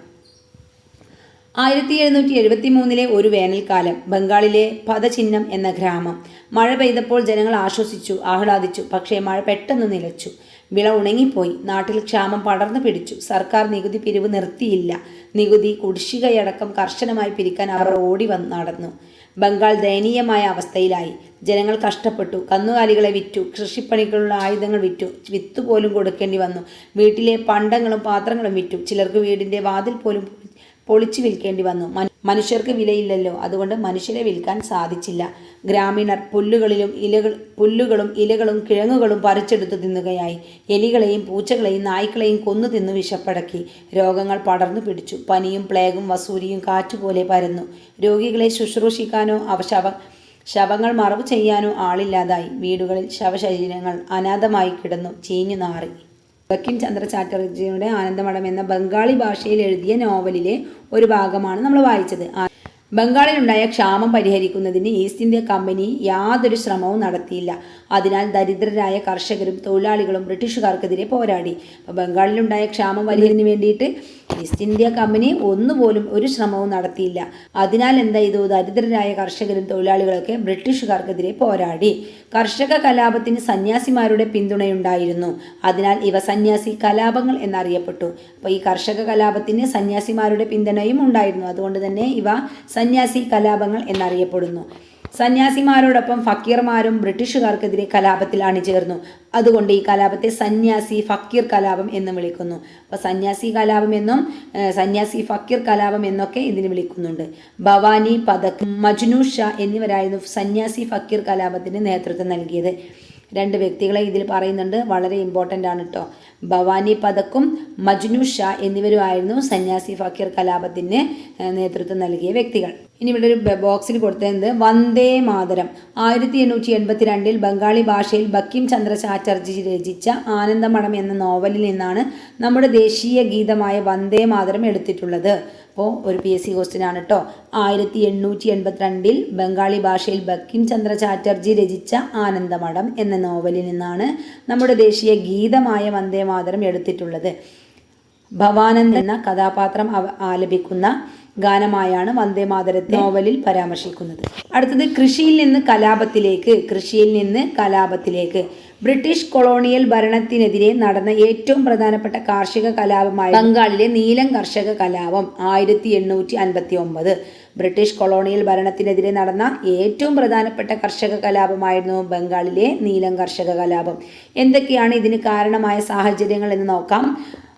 ആയിരത്തി എഴുന്നൂറ്റി എഴുപത്തി മൂന്നിലെ ഒരു വേനൽക്കാലം ബംഗാളിലെ പദചിഹ്നം എന്ന ഗ്രാമം. മഴ പെയ്തപ്പോൾ ജനങ്ങൾ ആശ്വസിച്ചു ആഹ്ലാദിച്ചു. പക്ഷേ മഴ പെട്ടെന്ന് നിലച്ചു. വിള ഉണങ്ങിപ്പോയി. നാട്ടിൽ ക്ഷാമം പടർന്നു പിടിച്ചു. സർക്കാർ നികുതി പിരിവ് നിർത്തിയില്ല. നികുതി കുടിശ്ശികയടക്കം കർശനമായി പിരിക്കാൻ അവർ ഓടി വന്ന് നടന്നു. ബംഗാൾ ദയനീയമായ അവസ്ഥയിലായി. ജനങ്ങൾ കഷ്ടപ്പെട്ടു. കന്നുകാലികളെ വിറ്റു. കൃഷിപ്പണിക്കുള്ള ആയുധങ്ങൾ വിറ്റു. വിത്ത് പോലും കൊടുക്കേണ്ടി വന്നു. വീട്ടിലെ പണ്ടങ്ങളും പാത്രങ്ങളും വിറ്റു. ചിലർക്ക് വീടിന്റെ വാതിൽ പോലും പൊളിച്ചു വിൽക്കേണ്ടി വന്നു. മനുഷ്യർക്ക് വിലയില്ലല്ലോ. അതുകൊണ്ട് മനുഷ്യരെ വിൽക്കാൻ സാധിച്ചില്ല. ഗ്രാമീണർ പുല്ലുകളിലും ഇലകൾ പുല്ലുകളും ഇലകളും കിഴങ്ങുകളും പറിച്ചെടുത്ത് തിന്നുകയായി. എലികളെയും പൂച്ചകളെയും നായ്ക്കളെയും കൊന്നു തിന്നു വിഷപ്പടക്കി രോഗങ്ങൾ പടർന്നു പിടിച്ചു. പനിയും പ്ലേഗും വസൂരിയും കാറ്റുപോലെ പരന്നു. രോഗികളെ ശുശ്രൂഷിക്കാനോ അവ ശവ ശവങ്ങൾ മറവ് ചെയ്യാനോ ആളില്ലാതായി. വീടുകളിൽ ശവശരീരങ്ങൾ അനാഥമായി കിടന്നു ചീഞ്ഞു നാറി ബക്കിം ചന്ദ്ര ചാറ്റർജിയുടെ ആനന്ദമഠം എന്ന ബംഗാളി ഭാഷയിൽ എഴുതിയ നോവലിലെ ഒരു ഭാഗമാണ് നമ്മൾ വായിച്ചത്. ബംഗാളിലുണ്ടായ ക്ഷാമം പരിഹരിക്കുന്നതിന് ഈസ്റ്റ് ഇന്ത്യ കമ്പനി യാതൊരു ശ്രമവും നടത്തിയില്ല. അതിനാൽ ദരിദ്രരായ കർഷകരും തൊഴിലാളികളും ബ്രിട്ടീഷുകാർക്കെതിരെ പോരാടി. ബംഗാളിലുണ്ടായ ക്ഷാമം പരിഹരിക്കുന്നതിന് വേണ്ടിയിട്ട് ഈസ്റ്റ് ഇന്ത്യ കമ്പനി ഒന്നുപോലും ഒരു ശ്രമവും നടത്തിയില്ല. അതിനാൽ എന്താ ചെയ്തു ദരിദ്രരായ കർഷകരും തൊഴിലാളികളൊക്കെ ബ്രിട്ടീഷുകാർക്കെതിരെ പോരാടി. കർഷക കലാപത്തിന് സന്യാസിമാരുടെ പിന്തുണയുണ്ടായിരുന്നു. അതിനാൽ ഇവ സന്യാസി കലാപങ്ങൾ എന്നറിയപ്പെട്ടു. അപ്പോൾ ഈ കർഷക കലാപത്തിന് സന്യാസിമാരുടെ പിന്തുണയും ഉണ്ടായിരുന്നു. അതുകൊണ്ട് തന്നെ ഇവ സന്യാസി കലാപങ്ങൾ എന്നറിയപ്പെടുന്നു. സന്യാസിമാരോടൊപ്പം ഫക്കീർമാരും ബ്രിട്ടീഷുകാർക്കെതിരെ കലാപത്തിൽ അണിചേർന്നു. അതുകൊണ്ട് ഈ കലാപത്തെ സന്യാസി ഫക്കീർ കലാപം എന്ന് വിളിക്കുന്നു. അപ്പോൾ സന്യാസി കലാപം എന്നും സന്യാസി ഫക്കീർ കലാപം എന്നൊക്കെ ഇതിന് വിളിക്കുന്നുണ്ട്. ഭവാനി പതക് മജ്നു ഷാ എന്നിവരായിരുന്നു സന്യാസി ഫക്കീർ കലാപത്തിന് നേതൃത്വം നൽകിയത്. രണ്ട് വ്യക്തികളെ ഇതിൽ പറയുന്നുണ്ട്. വളരെ ഇമ്പോർട്ടന്റ് ആണ് കേട്ടോ ഭവാനി പതക്കും മജ്നു ഷാ എന്നിവരുമായിരുന്നു സന്യാസി ഫക്കീർ കലാപത്തിന് നേതൃത്വം നൽകിയ വ്യക്തികൾ. ഇനി ഇവിടെ ഒരു ബോക്സിൽ കൊടുത്തത് വന്ദേ മാതരം. ആയിരത്തി എണ്ണൂറ്റി എൺപത്തി രണ്ടിൽ ബംഗാളി ഭാഷയിൽ ബക്കിം ചന്ദ്ര ചാറ്റർജി രചിച്ച ആനന്ദമഠം എന്ന നോവലിൽ നിന്നാണ് നമ്മുടെ ദേശീയ ഗീതമായ വന്ദേ മാതരം എടുത്തിട്ടുള്ളത്. അപ്പോൾ ഒരു പി എസ് സി ക്വസ്റ്റ്യൻ ആണ് കേട്ടോ ആയിരത്തി എണ്ണൂറ്റി എൺപത്തിരണ്ടിൽ ബംഗാളി ഭാഷയിൽ ബക്കിം ചന്ദ്ര ചാറ്റർജി രചിച്ച ആനന്ദമഠം എന്ന നോവലിൽ നിന്നാണ് നമ്മുടെ ദേശീയ ഗീതമായ വന്ദേ മാതരം എടുത്തിട്ടുള്ളത്. ഭവാനന്ദ് എന്ന കഥാപാത്രം ആലപിക്കുന്ന ഗാനമായാണ് വന്ദേ മാതരത്തെ നോവലിൽ പരാമർശിക്കുന്നത്. അടുത്തത് കൃഷിയിൽ നിന്ന് കലാപത്തിലേക്ക് കൃഷിയിൽ നിന്ന് കലാപത്തിലേക്ക്. ബ്രിട്ടീഷ് കൊളോണിയൽ ഭരണത്തിനെതിരെ നടന്ന ഏറ്റവും പ്രധാനപ്പെട്ട കാർഷിക കലാപമായ ബംഗാളിലെ നീലം കർഷക കലാപം ആയിരത്തി എണ്ണൂറ്റി അൻപത്തി ഒമ്പത് ബ്രിട്ടീഷ് കൊളോണിയൽ ഭരണത്തിനെതിരെ നടന്ന ഏറ്റവും പ്രധാനപ്പെട്ട കർഷക കലാപമായിരുന്നു ബംഗാളിലെ നീലം കർഷക കലാപം. എന്തൊക്കെയാണ് ഇതിന് കാരണമായ സാഹചര്യങ്ങൾ എന്ന് നോക്കാം.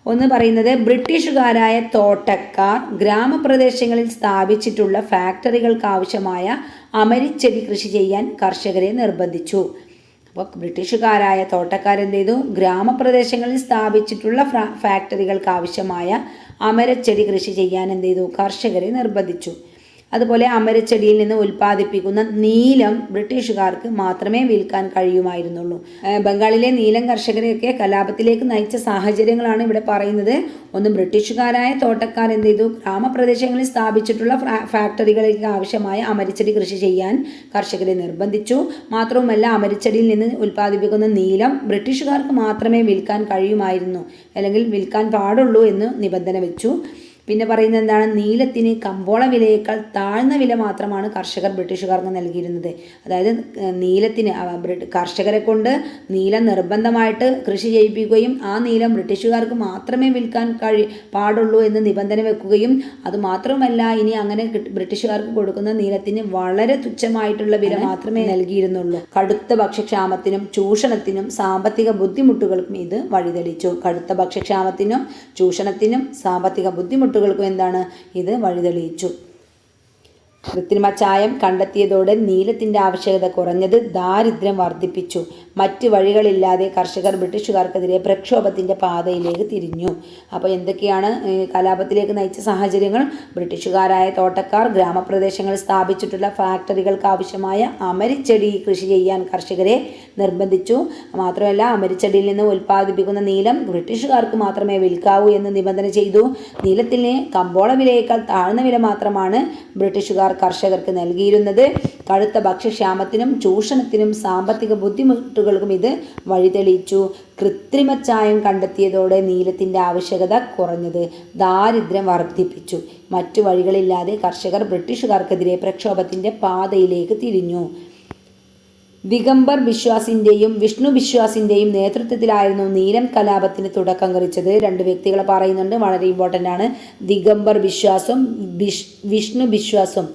ഒന്ന് പറയുന്നത് ബ്രിട്ടീഷുകാരായ തോട്ടക്കാർ ഗ്രാമപ്രദേശങ്ങളിൽ സ്ഥാപിച്ചിട്ടുള്ള ഫാക്ടറികൾക്ക് ആവശ്യമായ അമരിച്ചെടി കൃഷി ചെയ്യാൻ കർഷകരെ നിർബന്ധിച്ചു. അപ്പോൾ ബ്രിട്ടീഷുകാരായ തോട്ടക്കാരെന്ത് ചെയ്തു? ഗ്രാമപ്രദേശങ്ങളിൽ സ്ഥാപിച്ചിട്ടുള്ള ഫാക്ടറികൾക്ക് ആവശ്യമായ അമരച്ചെടി കൃഷി ചെയ്യാൻ എന്ത് ചെയ്തു? കർഷകരെ നിർബന്ധിച്ചു. അതുപോലെ അമരച്ചെടിയിൽ നിന്ന് ഉൽപ്പാദിപ്പിക്കുന്ന നീലം ബ്രിട്ടീഷുകാർക്ക് മാത്രമേ വിൽക്കാൻ കഴിയുമായിരുന്നുള്ളൂ. ബംഗാളിലെ നീലം കർഷകരെയൊക്കെ കലാപത്തിലേക്ക് നയിച്ച സാഹചര്യങ്ങളാണ് ഇവിടെ പറയുന്നത്. ഒന്ന് ബ്രിട്ടീഷുകാരായ തോട്ടക്കാർ എന്ത് ചെയ്തു? ഗ്രാമപ്രദേശങ്ങളിൽ സ്ഥാപിച്ചിട്ടുള്ള ഫാക്ടറികളിലേക്ക് ആവശ്യമായ അമരച്ചെടി കൃഷി ചെയ്യാൻ കർഷകരെ നിർബന്ധിച്ചു. മാത്രവുമല്ല അമരച്ചെടിയിൽ നിന്ന് ഉൽപ്പാദിപ്പിക്കുന്ന നീലം ബ്രിട്ടീഷുകാർക്ക് മാത്രമേ വിൽക്കാൻ കഴിയുമായിരുന്നു. അല്ലെങ്കിൽ വിൽക്കാൻ പാടുള്ളൂ എന്ന് നിബന്ധന വെച്ചു. പിന്നെ പറയുന്നത് എന്താണ്? നീലത്തിന് കമ്പോള വിലയേക്കാൾ താഴ്ന്ന വില മാത്രമാണ് കർഷകർ ബ്രിട്ടീഷുകാർക്ക് നൽകിയിരുന്നത്. അതായത് നീലത്തിന് കർഷകരെ കൊണ്ട് നീലം നിർബന്ധമായിട്ട് കൃഷി ചെയ്യിപ്പിക്കുകയും ആ നീലം ബ്രിട്ടീഷുകാർക്ക് മാത്രമേ വിൽക്കാൻ കഴി പാടുള്ളൂ എന്ന് നിബന്ധന വെക്കുകയും അതുമാത്രമല്ല ഇനി അങ്ങനെ ബ്രിട്ടീഷുകാർക്ക് കൊടുക്കുന്ന നീലത്തിന് വളരെ തുച്ഛമായിട്ടുള്ള വില മാത്രമേ നൽകിയിരുന്നുള്ളൂ. കടുത്ത ഭക്ഷ്യക്ഷാമത്തിനും ചൂഷണത്തിനും സാമ്പത്തിക ബുദ്ധിമുട്ടുകൾക്കും ഇത് വഴിതെളിച്ചു. കടുത്ത ഭക്ഷ്യക്ഷാമത്തിനും ചൂഷണത്തിനും സാമ്പത്തിക ബുദ്ധിമുട്ടുകൾക്കും എന്താണ് ഇത് വഴിതെളിയിച്ചു. കൃത്രിമ ചായം കണ്ടെത്തിയതോടെ നീലത്തിന്റെ ആവശ്യകത കുറഞ്ഞത് ദാരിദ്ര്യം വർദ്ധിപ്പിച്ചു. മറ്റ് വഴികളില്ലാതെ കർഷകർ ബ്രിട്ടീഷുകാർക്കെതിരെ പ്രക്ഷോഭത്തിന്റെ പാതയിലേക്ക് തിരിഞ്ഞു. അപ്പോൾ എന്തൊക്കെയാണ് കലാപത്തിലേക്ക് നയിച്ച സാഹചര്യങ്ങൾ? ബ്രിട്ടീഷുകാരായ തോട്ടക്കാർ ഗ്രാമപ്രദേശങ്ങളിൽ സ്ഥാപിച്ചിട്ടുള്ള ഫാക്ടറികൾക്ക് ആവശ്യമായ അമരിച്ചെടി കൃഷി ചെയ്യാൻ കർഷകരെ നിർബന്ധിച്ചു. മാത്രമല്ല അമരിച്ചെടിയിൽ നിന്ന് ഉൽപ്പാദിപ്പിക്കുന്ന നീലം ബ്രിട്ടീഷുകാർക്ക് മാത്രമേ വിൽക്കാവൂ എന്ന് നിബന്ധന ചെയ്തു. നീലത്തിന് കമ്പോള വിലയേക്കാൾ താഴ്ന്ന വില മാത്രമാണ് ബ്രിട്ടീഷുകാർ കർഷകർക്ക് നൽകിയിരുന്നത്. കടുത്ത ഭക്ഷ്യക്ഷാമത്തിനും ചൂഷണത്തിനും സാമ്പത്തിക ബുദ്ധിമുട്ടുകൾക്കും ഇത് വഴിതെളിയിച്ചു. കൃത്രിമ ചായം കണ്ടെത്തിയതോടെ നീലത്തിന്റെ ആവശ്യകത കുറഞ്ഞത് ദാരിദ്ര്യം വർദ്ധിപ്പിച്ചു. മറ്റു വഴികളില്ലാതെ കർഷകർ ബ്രിട്ടീഷുകാർക്കെതിരെ പ്രക്ഷോഭത്തിന്റെ പാതയിലേക്ക് തിരിഞ്ഞു. ദിഗംബർ ബിശ്വാസിന്റെയും വിഷ്ണു ബിശ്വാസിന്റെയും നേതൃത്വത്തിലായിരുന്നു നീലം കലാപത്തിന് തുടക്കം കുറിച്ചത്. രണ്ട് വ്യക്തികളെ പറയുന്നുണ്ട്. വളരെ ഇമ്പോർട്ടന്റ് ആണ്. ദിഗംബർ ബിശ്വാസും വിഷ്ണു ബിശ്വാസും.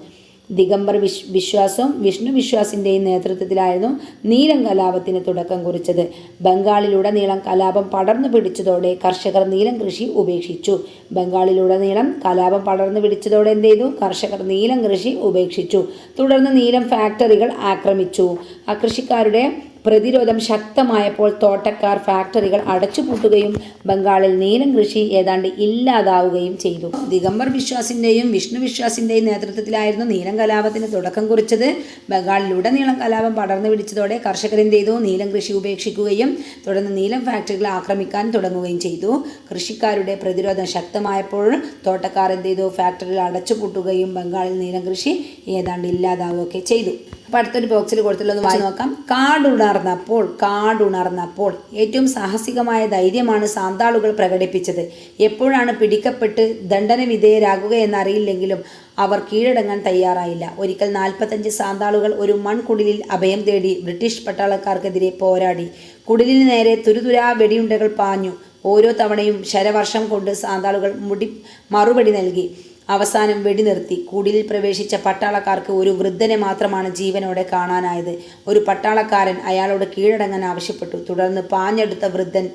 ദിഗംബർ വിശ് വിശ്വാസവും വിഷ്ണു വിശ്വാസിന്റെയും നേതൃത്വത്തിലായിരുന്നു നീലം കലാപത്തിന് തുടക്കം കുറിച്ചത്. ബംഗാളിലുടനീളം കലാപം പടർന്നു പിടിച്ചതോടെ കർഷകർ നീലം കൃഷി ഉപേക്ഷിച്ചു. ബംഗാളിലുടനീളം കലാപം പടർന്നു പിടിച്ചതോടെ എന്ത് ചെയ്തു? കർഷകർ നീലം കൃഷി ഉപേക്ഷിച്ചു. തുടർന്ന് നീലം ഫാക്ടറികൾ ആക്രമിച്ചു. ആ കൃഷിക്കാരുടെ പ്രതിരോധം ശക്തമായപ്പോൾ തോട്ടക്കാർ ഫാക്ടറികൾ അടച്ചുപൂട്ടുകയും ബംഗാളിൽ നീലം കൃഷി ഏതാണ്ട് ഇല്ലാതാവുകയും ചെയ്തു. ദിഗംബർ വിശ്വാസിന്റെയും വിഷ്ണു വിശ്വാസിന്റെയും നേതൃത്വത്തിലായിരുന്നു നീലം കലാപത്തിന് തുടക്കം കുറിച്ചത്. ബംഗാളിലുടനീളം കലാപം പടർന്നു പിടിച്ചതോടെ കർഷകർ എന്ത് ചെയ്തു? നീലം കൃഷി ഉപേക്ഷിക്കുകയും തുടർന്ന് നീലം ഫാക്ടറികൾ ആക്രമിക്കാൻ തുടങ്ങുകയും ചെയ്തു. കൃഷിക്കാരുടെ പ്രതിരോധം ശക്തമായപ്പോൾ തോട്ടക്കാർ എന്ത് ചെയ്തു? ഫാക്ടറികൾ അടച്ചുപൂട്ടുകയും ബംഗാളിൽ നീലം കൃഷി ഏതാണ്ട് ഇല്ലാതാവുകയൊക്കെ ചെയ്തു. അപ്പോൾ അടുത്തൊരു ബോക്സിൽ കൊടുത്തിട്ടുള്ളത് വായി നോക്കാം. കാടുണർന്നപ്പോൾ കാടുണർന്നപ്പോൾ ഏറ്റവും സാഹസികമായ ധൈര്യമാണ് സാന്താളുകൾ പ്രകടിപ്പിച്ചത്. എപ്പോഴാണ് പിടിക്കപ്പെട്ട് ദണ്ഡന വിധേയരാകുക എന്നറിയില്ലെങ്കിലും അവർ കീഴടങ്ങാൻ തയ്യാറായില്ല. ഒരിക്കൽ നാൽപ്പത്തഞ്ച് സാന്താളുകൾ ഒരു മൺകുടിലിൽ അഭയം തേടി ബ്രിട്ടീഷ് പട്ടാളക്കാർക്കെതിരെ പോരാടി. കുടിലിന് നേരെ തുരുതുരാ വെടിയുണ്ടകൾ പാഞ്ഞു. ഓരോ തവണയും ശരവർഷം കൊണ്ട് സാന്താളുകൾ മുടി മറുപടി നൽകി. അവസാനം വെടിനിർത്തി. കൂടിലിൽ പ്രവേശിച്ച പട്ടാളക്കാർക്ക് ഒരു വൃദ്ധനെ മാത്രമാണ് ജീവനോടെ കാണാനായത്. ഒരു പട്ടാളക്കാരൻ അയാളോട് കീഴടങ്ങാൻ ആവശ്യപ്പെട്ടു. തുടർന്ന് പാഞ്ഞെടുത്ത വൃദ്ധൻ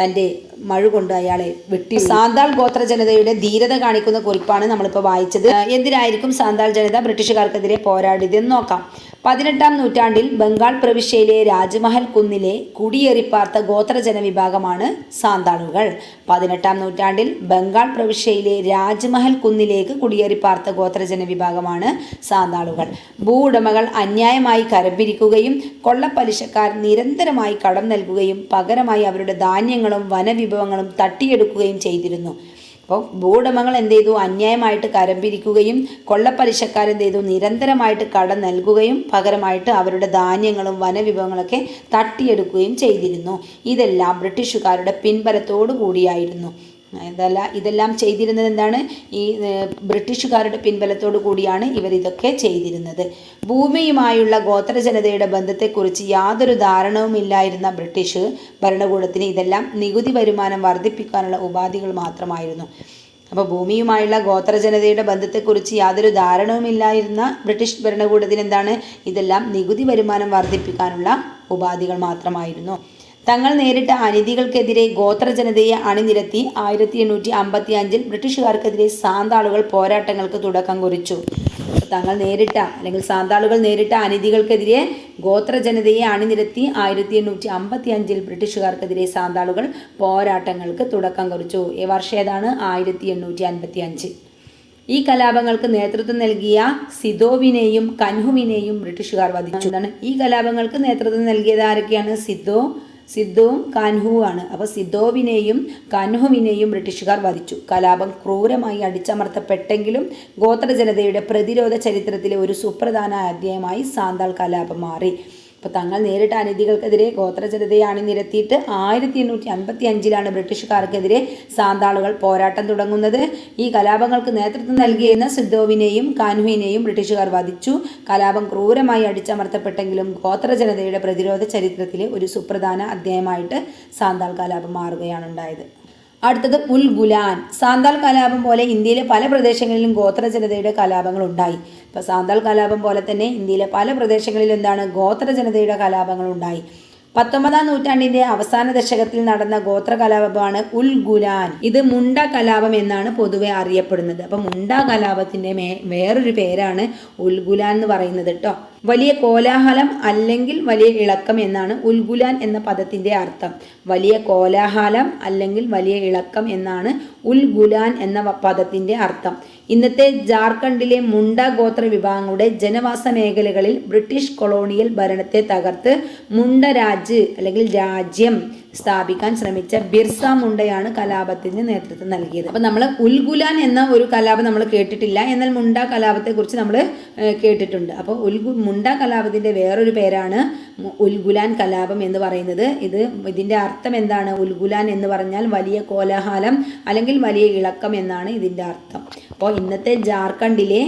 തന്റെ മഴ കൊണ്ട് അയാളെ വെട്ടി സാന്താൾ ഗോത്ര ജനതയുടെ ധീരത കാണിക്കുന്ന കുറിപ്പാണ് നമ്മളിപ്പോൾ വായിച്ചത്. എന്തിനായിരിക്കും സാന്താൾ ജനത ബ്രിട്ടീഷുകാർക്കെതിരെ പോരാടിയതെന്ന് നോക്കാം. പതിനെട്ടാം നൂറ്റാണ്ടിൽ ബംഗാൾ പ്രവിശ്യയിലെ രാജ്മഹൽ കുന്നിലെ കുടിയേറിപ്പാർത്ത ഗോത്രജന വിഭാഗമാണ് സാന്താളുകൾ പതിനെട്ടാം നൂറ്റാണ്ടിൽ ബംഗാൾ പ്രവിശ്യയിലെ രാജ്മഹൽ കുന്നിലേക്ക് കുടിയേറിപ്പാർത്ത ഗോത്രജന വിഭാഗമാണ് സാന്താളുകൾ ഭൂ ഉടമകൾ അന്യായമായി കരപിരിക്കുകയും കൊള്ളപ്പലിശക്കാർ നിരന്തരമായി കടം നൽകുകയും പകരമായി അവരുടെ ധാന്യങ്ങളും വനവിഭവങ്ങളും തട്ടിയെടുക്കുകയും ചെയ്തിരുന്നു. അപ്പോൾ ഭൂവുടമകൾ എന്ത് ചെയ്തു? അന്യായമായിട്ട് കരം പിരിക്കുകയും കൊള്ളപ്പലിശക്കാർ എന്ത് ചെയ്തു നിരന്തരമായിട്ട് കടം നൽകുകയും പകരമായിട്ട് അവരുടെ ധാന്യങ്ങളും വനവിഭവങ്ങളൊക്കെ തട്ടിയെടുക്കുകയും ചെയ്തിരുന്നു. ഇതെല്ലാം ബ്രിട്ടീഷുകാരുടെ പിൻബലത്തോടു കൂടിയായിരുന്നു ഇതല്ല ഇതെല്ലാം ചെയ്തിരുന്നത് എന്താണ്? ഈ ബ്രിട്ടീഷുകാരുടെ പിൻബലത്തോടു കൂടിയാണ് ഇവർ ഇതൊക്കെ ചെയ്തിരുന്നത്. ഭൂമിയുമായുള്ള ഗോത്ര ജനതയുടെ ബന്ധത്തെക്കുറിച്ച് യാതൊരു ധാരണവുമില്ലായിരുന്ന ബ്രിട്ടീഷ് ഭരണകൂടത്തിന് ഇതെല്ലാം നികുതി വരുമാനം വർദ്ധിപ്പിക്കാനുള്ള ഉപാധികൾ മാത്രമായിരുന്നു. അപ്പോൾ ഭൂമിയുമായുള്ള ഗോത്ര ജനതയുടെ ബന്ധത്തെക്കുറിച്ച് യാതൊരു ധാരണവുമില്ലായിരുന്ന ബ്രിട്ടീഷ് ഭരണകൂടത്തിന് എന്താണ്? ഇതെല്ലാം നികുതി വരുമാനം വർദ്ധിപ്പിക്കാനുള്ള ഉപാധികൾ മാത്രമായിരുന്നു. തങ്ങൾ നേരിട്ട അനീതികൾക്കെതിരെ ഗോത്ര ജനതയെ അണിനിരത്തി ആയിരത്തി എണ്ണൂറ്റി അമ്പത്തി അഞ്ചിൽ ബ്രിട്ടീഷുകാർക്കെതിരെ സാന്താളുകൾ പോരാട്ടങ്ങൾക്ക് തുടക്കം കുറിച്ചു. തങ്ങൾ നേരിട്ട അല്ലെങ്കിൽ സാന്താളുകൾ നേരിട്ട അനീതികൾക്കെതിരെ ഗോത്ര ജനതയെ അണിനിരത്തി ആയിരത്തി എണ്ണൂറ്റി അമ്പത്തി അഞ്ചിൽ ബ്രിട്ടീഷുകാർക്കെതിരെ സാന്താളുകൾ പോരാട്ടങ്ങൾക്ക് തുടക്കം കുറിച്ചു. ഈ വർഷം ഏതാണ്? ആയിരത്തി എണ്ണൂറ്റി അൻപത്തി അഞ്ച് ഈ കലാപങ്ങൾക്ക് നേതൃത്വം നൽകിയ സിദോവിനെയും കൻഹുവിനെയും ബ്രിട്ടീഷുകാർ വധിച്ചു. ഈ കലാപങ്ങൾക്ക് നേതൃത്വം നൽകിയത് ആരൊക്കെയാണ്? സിദോ സിദ്ധുവും കാൻഹുവുമാണ്. അപ്പോൾ സിദ്ധോവിനെയും കാൻഹുവിനെയും ബ്രിട്ടീഷുകാർ വധിച്ചു. കലാപം ക്രൂരമായി അടിച്ചമർത്തപ്പെട്ടെങ്കിലും ഗോത്ര ജനതയുടെ പ്രതിരോധ ചരിത്രത്തിലെ ഒരു സുപ്രധാന അധ്യായമായി സാന്താൾ കലാപം മാറി. അപ്പോൾ തങ്ങൾ നേരിട്ട അനീതികൾക്കെതിരെ ഗോത്ര ജനതയെ അണിനിരത്തിയിട്ട് ആയിരത്തി എണ്ണൂറ്റി അൻപത്തി അഞ്ചിലാണ് ബ്രിട്ടീഷുകാർക്കെതിരെ സാന്താളുകൾ പോരാട്ടം തുടങ്ങുന്നത്. ഈ കലാപങ്ങൾക്ക് നേതൃത്വം നൽകിയിരുന്ന സിദ്ധോവിനെയും കാൻഹുവിനെയും ബ്രിട്ടീഷുകാർ വധിച്ചു. കലാപം ക്രൂരമായി അടിച്ചമർത്തപ്പെട്ടെങ്കിലും ഗോത്ര ജനതയുടെ പ്രതിരോധ ചരിത്രത്തിലെ ഒരു സുപ്രധാന അധ്യായമായിട്ട് സാന്താൾ കലാപം മാറുകയാണ് ഉണ്ടായത്. അടുത്തത് ഉൽ ഗുലാൻ സാന്താൽ കലാപം പോലെ ഇന്ത്യയിലെ പല പ്രദേശങ്ങളിലും ഗോത്ര ജനതയുടെ കലാപങ്ങൾ ഉണ്ടായി. ഇപ്പോൾ സാന്താൾ കലാപം പോലെ തന്നെ ഇന്ത്യയിലെ പല പ്രദേശങ്ങളിലും എന്താണ് ഗോത്ര ജനതയുടെ കലാപങ്ങൾ ഉണ്ടായി. പത്തൊമ്പതാം നൂറ്റാണ്ടിന്റെ അവസാന ദശകത്തിൽ നടന്ന ഗോത്ര കലാപമാണ് ഉൽ ഗുലാൻ ഇത് മുണ്ട കലാപം എന്നാണ് പൊതുവെ അറിയപ്പെടുന്നത്. അപ്പം മുണ്ട കലാപത്തിന്റെ മേ വേറൊരു പേരാണ് ഉൽഗുലാൻ എന്ന് പറയുന്നത് കേട്ടോ വലിയ കോലാഹലം അല്ലെങ്കിൽ വലിയ ഇളക്കം എന്നാണ് ഉൽഗുലാൻ എന്ന പദത്തിന്റെ അർത്ഥം. വലിയ കോലാഹലം അല്ലെങ്കിൽ വലിയ ഇളക്കം എന്നാണ് ഉൽഗുലാൻ എന്ന പദത്തിന്റെ അർത്ഥം. ഇന്നത്തെ ജാർഖണ്ഡിലെ മുണ്ട ഗോത്ര വിഭാഗങ്ങളുടെ ജനവാസ മേഖലകളിൽ ബ്രിട്ടീഷ് കൊളോണിയൽ ഭരണത്തെ തകർത്ത് മുണ്ട രാജ് അല്ലെങ്കിൽ രാജ്യം സ്ഥാപിക്കാൻ ശ്രമിച്ച ബിർസ മുണ്ടയാണ് കലാപത്തിന് നേതൃത്വം നൽകിയത്. അപ്പം നമ്മൾ ഉൽഗുലാൻ എന്ന ഒരു കലാപം നമ്മൾ കേട്ടിട്ടില്ല. എന്നാൽ മുണ്ട കലാപത്തെക്കുറിച്ച് നമ്മൾ കേട്ടിട്ടുണ്ട്. അപ്പോൾ ഉൽഗു മുണ്ട കലാപത്തിന്റെ വേറൊരു പേരാണ് ഉൽഗുലാൻ കലാപം എന്ന് പറയുന്നത്. ഇത് ഇതിന്റെ അർത്ഥം എന്താണ്? ഉൽഗുലാൻ എന്ന് പറഞ്ഞാൽ വലിയ കോലാഹലം അല്ലെങ്കിൽ വലിയ ഇളക്കം എന്നാണ് ഇതിന്റെ അർത്ഥം. അപ്പോൾ ഇന്നത്തെ ജാർഖണ്ഡിലെ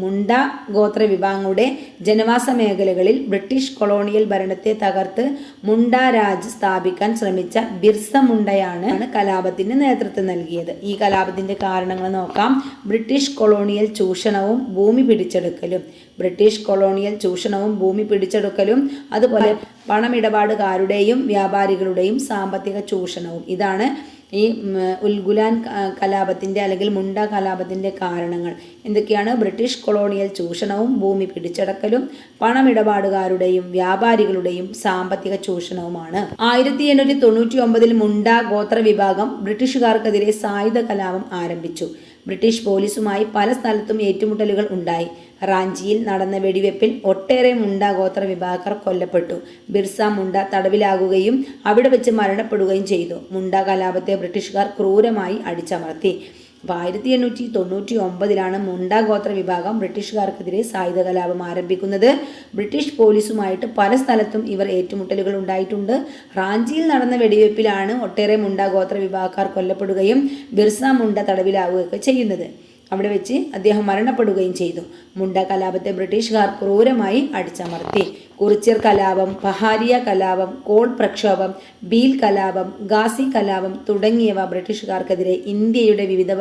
മുണ്ട ഗോത്ര വിഭാഗങ്ങളുടെ ജനവാസ മേഖലകളിൽ ബ്രിട്ടീഷ് കൊളോണിയൽ ഭരണത്തെ തകർത്ത് മുണ്ട രാജ് സ്ഥാപിക്കാൻ ശ്രമിച്ച ബിർസ മുണ്ടയാണ് കലാപത്തിന് നേതൃത്വം നൽകിയത്. ഈ കലാപത്തിന്റെ കാരണങ്ങൾ നോക്കാം. ബ്രിട്ടീഷ് കൊളോണിയൽ ചൂഷണവും ഭൂമി പിടിച്ചെടുക്കലും. ബ്രിട്ടീഷ് കൊളോണിയൽ ചൂഷണവും ഭൂമി പിടിച്ചെടുക്കലും അതുപോലെ പണമിടപാടുകാരുടെയും വ്യാപാരികളുടെയും സാമ്പത്തിക ചൂഷണവും. ഇതാണ് ഈ ഉൽഗുലാൻ കലാപത്തിന്റെ അല്ലെങ്കിൽ മുണ്ട കലാപത്തിന്റെ കാരണങ്ങൾ. എന്തൊക്കെയാണ്? ബ്രിട്ടീഷ് കൊളോണിയൽ ചൂഷണവും ഭൂമി പിടിച്ചടക്കലും പണമിടപാടുകാരുടെയും വ്യാപാരികളുടെയും സാമ്പത്തിക ചൂഷണവുമാണ്. ആയിരത്തി എണ്ണൂറ്റി തൊണ്ണൂറ്റി ഒമ്പതിൽ മുണ്ട ഗോത്ര വിഭാഗം ബ്രിട്ടീഷുകാർക്കെതിരെ സായുധ കലാപം ആരംഭിച്ചു. ബ്രിട്ടീഷ് പോലീസുമായി പല സ്ഥലത്തും ഏറ്റുമുട്ടലുകൾ ഉണ്ടായി. റാഞ്ചിയിൽ നടന്ന വെടിവെപ്പിൽ ഒട്ടേറെ മുണ്ട ഗോത്ര വിഭാഗക്കാർ കൊല്ലപ്പെട്ടു. ബിർസ മുണ്ട തടവിലാകുകയും അവിടെ വെച്ച് മരണപ്പെടുകയും ചെയ്തു. മുണ്ട കലാപത്തെ ബ്രിട്ടീഷുകാർ ക്രൂരമായി അടിച്ചമർത്തി. അപ്പോൾ ആയിരത്തി എണ്ണൂറ്റി തൊണ്ണൂറ്റി ഒമ്പതിലാണ് മുണ്ട ഗോത്ര വിഭാഗം ബ്രിട്ടീഷുകാർക്കെതിരെ സായുധ കലാപം ആരംഭിക്കുന്നത്. ബ്രിട്ടീഷ് പോലീസുമായിട്ട് പല സ്ഥലത്തും ഇവർ ഏറ്റുമുട്ടലുകൾ ഉണ്ടായിട്ടുണ്ട്. റാഞ്ചിയിൽ നടന്ന വെടിവെപ്പിലാണ് ഒട്ടേറെ മുണ്ട ഗോത്ര വിഭാഗക്കാർ കൊല്ലപ്പെടുകയും ബിർസ മുണ്ട തടവിലാവുകയൊക്കെ ചെയ്യുന്നത്. അവിടെ വെച്ച് അദ്ദേഹം മരണപ്പെടുകയും ചെയ്തു. മുണ്ട കലാപത്തെ ബ്രിട്ടീഷുകാർ ക്രൂരമായി അടിച്ചമർത്തി. കുറിച്യർ കലാപം പഹാരിയ കലാപം കോൾ പ്രക്ഷോഭം ബീൽ കലാപം ഗാസി കലാപം തുടങ്ങിയവ ബ്രിട്ടീഷുകാർക്കെതിരെ ഇന്ത്യയുടെ വിവിധ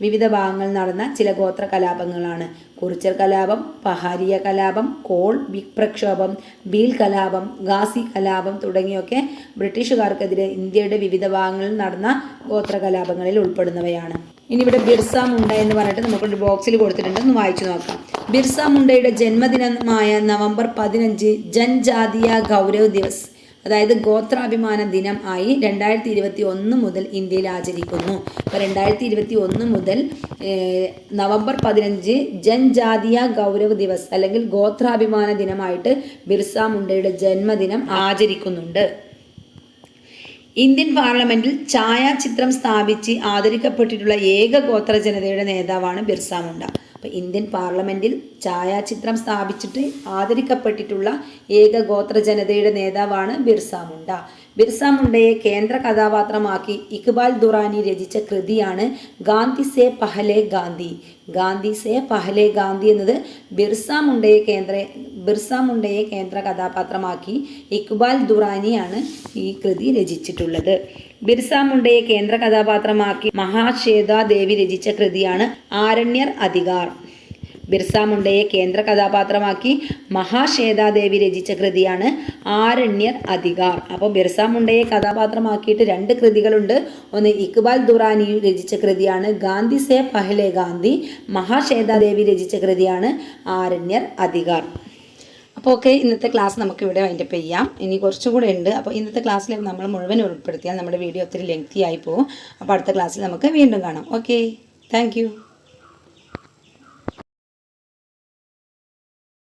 വിവിധ ഭാഗങ്ങളിൽ നടന്ന ചില ഗോത്ര കലാപങ്ങളാണ്. കുറിച്ചർ കലാപം പഹാരിയ കലാപം കോൾ പ്രക്ഷോഭം ബീൽ കലാപം ഗാസി കലാപം തുടങ്ങിയൊക്കെ ബ്രിട്ടീഷുകാർക്കെതിരെ ഇന്ത്യയുടെ വിവിധ ഭാഗങ്ങളിൽ നടന്ന ഗോത്ര കലാപങ്ങളിൽ ഉൾപ്പെടുന്നവയാണ്. ഇനി ഇവിടെ ബിർസ മുണ്ട എന്ന് പറഞ്ഞിട്ട് നമുക്കൊരു ബോക്സിൽ കൊടുത്തിട്ടുണ്ട്. ഒന്ന് വായിച്ചു നോക്കാം. ബിർസ മുണ്ടയുടെ ജന്മദിനമായ നവംബർ പതിനഞ്ച് ജൻജാതീയ ഗൗരവ് ദിവസ്. അതായത് ഗോത്രാഭിമാന ദിനം ആയി രണ്ടായിരത്തി ഇരുപത്തി ഒന്ന് മുതൽ ഇന്ത്യയിൽ ആചരിക്കുന്നു. അപ്പോൾ രണ്ടായിരത്തി ഇരുപത്തി ഒന്ന് മുതൽ നവംബർ പതിനഞ്ച് ജൻജാതീയ ഗൗരവ് ദിവസ് അല്ലെങ്കിൽ ഗോത്രാഭിമാന ദിനമായിട്ട് ബിർസ മുണ്ടയുടെ ജന്മദിനം ആചരിക്കുന്നുണ്ട്. ഇന്ത്യൻ പാർലമെന്റിൽ ഛായാചിത്രം സ്ഥാപിച്ച് ആദരിക്കപ്പെട്ടിട്ടുള്ള ഏക ഗോത്ര ജനതയുടെ നേതാവാണ് ബിർസ മുണ്ട. അപ്പോൾ ഇന്ത്യൻ പാർലമെന്റിൽ ഛായാചിത്രം സ്ഥാപിച്ചിട്ട് ആദരിക്കപ്പെട്ടിട്ടുള്ള ഏക ഗോത്ര ജനതയുടെ നേതാവാണ് ബിർസ മുണ്ട. ബിർസ മുണ്ടയെ കേന്ദ്ര കഥാപാത്രമാക്കി ഇക്ബാൽ ദുറാനി രചിച്ച കൃതിയാണ് ഗാന്ധി സേ പഹലേ ഗാന്ധി. ഗാന്ധി സേ പഹലേ ഗാന്ധി എന്നത് ബിർസ മുണ്ടയെ കേന്ദ്ര ബിർസ മുണ്ടയെ കേന്ദ്ര കഥാപാത്രമാക്കി ഇക്ബാൽ ദുറാനിയാണ് ഈ കൃതി രചിച്ചിട്ടുള്ളത്. ബിർസ മുണ്ടയെ കേന്ദ്ര കഥാപാത്രമാക്കി മഹാശ്വേത ദേവി രചിച്ച കൃതിയാണ് ആരണ്യർ അധികാർ. ബിർസ മുണ്ടയെ കേന്ദ്ര കഥാപാത്രമാക്കി മഹാശ്വേതാദേവി രചിച്ച കൃതിയാണ് ആരണ്യർ അധികാർ. അപ്പോൾ ബിർസ മുണ്ടയെ കഥാപാത്രമാക്കിയിട്ട് രണ്ട് കൃതികളുണ്ട്. ഒന്ന് ഇക്ബാൽ ദുറാനി രചിച്ച കൃതിയാണ് ഗാന്ധി സേ പഹലെ ഗാന്ധി. മഹാശ്വേതാദേവി രചിച്ച കൃതിയാണ് ആരണ്യർ അധികാർ. അപ്പോൾ ഓക്കെ ഇന്നത്തെ ക്ലാസ് നമുക്ക് ഇവിടെ വൈൻഡപ്പ് ചെയ്യാം. ഇനി കുറച്ചും കൂടെ ഉണ്ട്. അപ്പോൾ ഇന്നത്തെ ക്ലാസ്സിൽ നമ്മൾ മുഴുവൻ ഉൾപ്പെടുത്തിയാൽ നമ്മുടെ വീഡിയോ ഒത്തിരി ലെങ്തി ആയി പോകും അപ്പോൾ അടുത്ത ക്ലാസ്സിൽ നമുക്ക് വീണ്ടും കാണാം. Okay thank